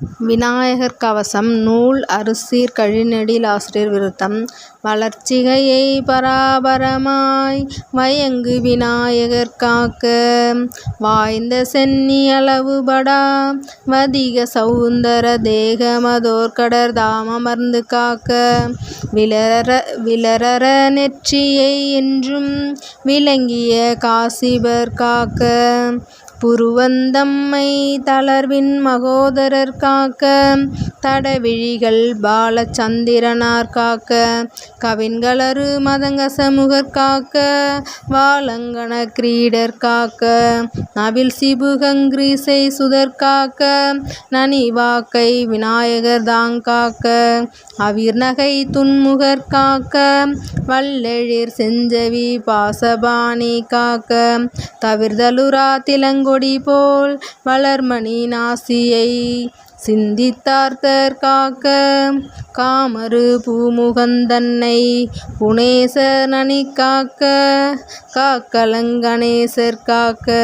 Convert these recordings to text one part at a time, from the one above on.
விநாயகர் கவசம் நூல் அறுசீர் கழிநெடிலாசிரியர் விருத்தம். வளர்ச்சிகையை பராபரமாய் வயங்கு விநாயகர் காக்க. வாய்ந்த சென்னி அளவுபடா வதிக சவுந்தர தேகமதோர்கடர் தாமமர்ந்து காக்க. விளர விளரற நெற்றியை என்றும் விளங்கிய காசிபர் காக்க. புருவந்தம்மை தளர்வின் மகோதரர் காக்க தடவிழிகள் பாலச்சந்திரனார் காக்க கவின்களறு மதங்கசமுகர் காக்க வாலங்கன கிரீடர் காக்க நவில் சிபுகங்கிரீசை சுதர் காக்க நனிவாக்கை விநாயகர் தான் காக்க அவிர் நகை துன்முகர் காக்க வல்லெழிர் செஞ்சவி பாசபாணி காக்க தவிர்தலுறா திலங்கொடி போல் வளர்மணி நாசியை சிந்தித்தார்த்தர் காக்க. காமரு பூமுகந்தன்னை புனேசர் நனி காக்க காக்கலங்கணேசர் காக்க.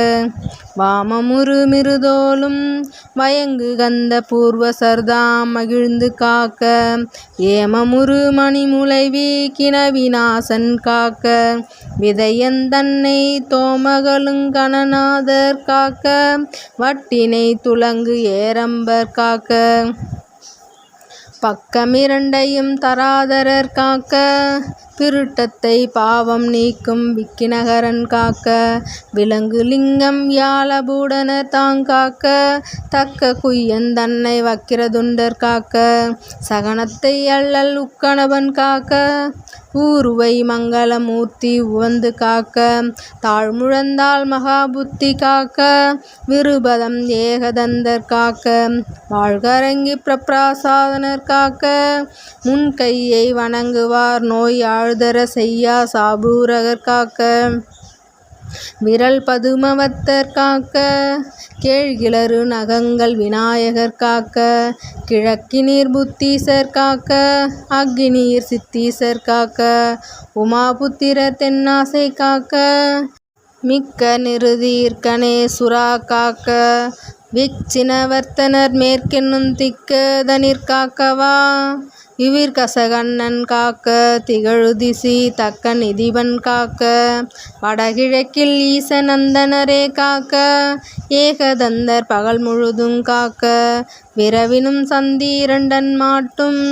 வாமமுரு மிருதோலும் வயங்கு கந்த பூர்வசர்தாம் மகிழ்ந்து காக்க. ஏமமுரு மணிமுலைவி கிணவிநாசன் காக்க. விதையந்தன்னை தோமகளுங்கணநாதர் காக்க. வட்டினை துலங்கு ஏரம்பர் காக்க காக்க. பக்கமிரண்டையும் தராதரர் காக்க. பிருட்டத்தை பாவம் நீக்கும் விக்கினகரன் காக்க விலங்கு லிங்கம் யாழபூடன தாங்காக்க தக்க குய்யன் தன்னை வக்கிரதுண்டர் காக்க சகனத்தை அள்ளல் உக்கணவன் காக்க ஊருவை மங்களமூர்த்தி உவந்து காக்க தாழ்முழந்தாள் மகாபுத்தி காக்க விருபதம் ஏகதந்தர் காக்க வாழ்கரங்கி பிரபிராசாதனர் காக்க முன்கையை வணங்குவார் நோய் ஆழ்தர செய்யா சாபூரகர் காக்க. விரல் பதுமவத்தர் காக்க. கேழ்கிளறு நகங்கள் விநாயகர் காக்க. கிழக்கினீர் புத்தீசர் காக்க. அக்கினீர் சித்தீசர் காக்க. உமாபுத்திர தென்னாசை காக்க. மிக்க நிருதீர் சுரா காக்க. விச்சினவர்த்தனர் மேற்கென்னும் திக்கதனிற் காக்கவா. இவிர்கசகண்ணன் காக்க திகழுதிசி தக்க நிதிபன் காக்க வடகிழக்கில் ஈசநந்தனரே காக்க ஏகதந்தர் பகல் முழுதும் காக்க விரவினும் சந்தீரண்டன் மாட்டும்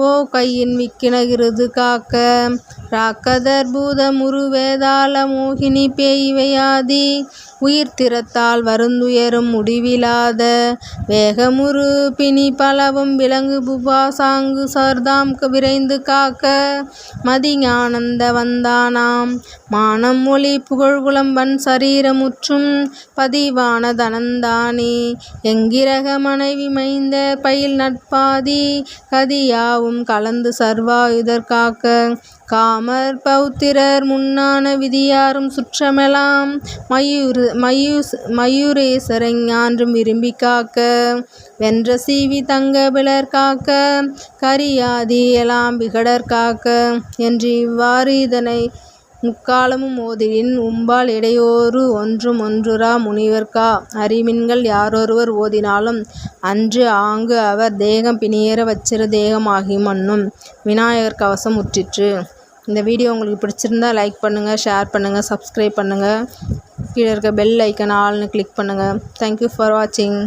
ஓ கையின் விக்கினகிருது காக்க ராக்கதர் முருவேதாள மோகினி பேய் உயிர் திறத்தால் வருந்துயரும் முடிவிலாத வேகமுரு பிணி பலவும் விலங்கு புபாசாங்கு சர்தாம் விரைந்து காக்க மதிஞானந்த வந்தானாம். மானம் மொழி புகழ்குளம் வன் சரீரமுற்றும் பதிவான தனந்தானே. எங்கிரக மனைவி மைந்த பயில் நட்பாதி கதியாவும் கலந்து சர்வாயுதற்காக்க காமர் பௌத்திரர் முன்னான விதியாரும் சுற்றமெலாம் மயூர் மயூஸ் மயூரேசரை ஞான்றும் விரும்பி காக்க வென்ற சீவி தங்க பிளர் காக்க கரியாதி எலாம் விகடர் காக்க என்று இவ்வாறு இதனை முக்காலமும் ஓதிடின் உம்பால் இடையோரு ஒன்றும் ஒன்றுறா முனிவர்க்கா? அறிமின்கள் யாரொருவர் ஓதினாலும் அன்று ஆங்கு அவர் தேகம் பிணியேற வச்சிர தேகமாகி மன்னும் விநாயகர் கவசம் உற்றிற்று. இந்த வீடியோ உங்களுக்கு பிடிச்சிருந்தா லைக் பண்ணுங்கள் ஷேர் பண்ணுங்கள் சப்ஸ்கிரைப் பண்ணுங்கள் கீழே இருக்க பெல் ஐக்கன் ஆல்னு கிளிக் பண்ணுங்கள் தேங்க்யூ ஃபார் வாட்சிங்